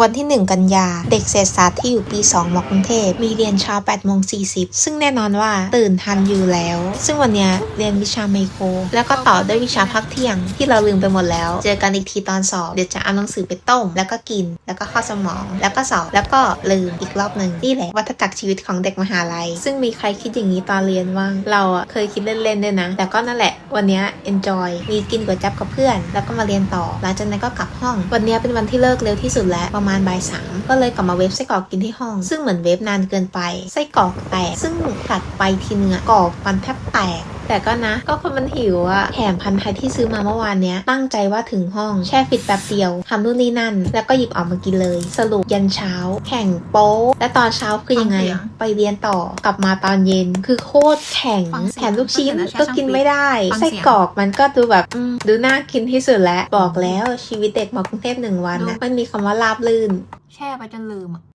วันที่ 1 กันยา เด็กเศรษฐศาสตร์ที่อยู่ปี 2มกรุงเทพ มีเรียนเช้า8โมง40 ซึ่งแน่นอนว่าตื่นทันอยู่แล้ว ซึ่งวันนี้เรียนวิชาไมโคร แล้วก็ต่อด้วยวิชาพักเที่ยง ที่เราลืมไปหมดแล้ว เจอกันอีกทีตอนสอบ เดี๋ยวจะเอาหนังสือไปต้ม แล้วก็กิน แล้วก็ข้าสมอง แล้วก็สอบ แล้วก็ลืมอีกรอบหนึ่งนี่แหละวัฏจักรชีวิตของเด็กมหาลัย ซึ่งมีใครคิดอย่างนี้ตอนเรียนบ้าง เราอะเคยคิดเล่นๆด้วยนะ แต่ก็นั่นแหละ วันนี้ enjoy มีกินก๋วยจั๊บกับเพื่อน แล้วก็มาเรียนต่อ หลังจากนั้นก็กลับห้อง วันนี้เป็นวันที่เลิกเร็วที่สุดแล้วประมาณบ่ายสามก็เลยกลับมาเวฟไส้กรอกกินที่ห้อง ซึ่งเหมือนเวฟนานเกินไปไส้กรอกแตกซึ่งกัดไปทีเนื้อกรอบฟันแทบแตก แต่ก็นะ ก็คนมันหิวอะแถมพันธุ์ไทยที่ซื้อมาเมื่อวานเนี้ย ตั้งใจว่าถึงห้องแช่ฟิตแป๊บเดียวทำนู่นนี่นั่น แล้วก็หยิบออกมากินเลย สรุปยันเช้า แข่งโป๊ะและตอนเช้าคือยังไงฟังเสียงไปเรียนต่อกลับมาตอนเย็น คือโคตรแข็งฟังเสียงแถมลูกชิ้นฟังเสียงนะก็กินไม่ได้ฟังเสีไส้ยงกรอกมันก็ดูแบบอืมดูน่ากินที่สุดแล้วบอกแล้วชีวิตเด็กมากรุงเทพหนึ่งวันนะดูมันมีคำว่าราบลื่น แช่ไปจนลืมอะ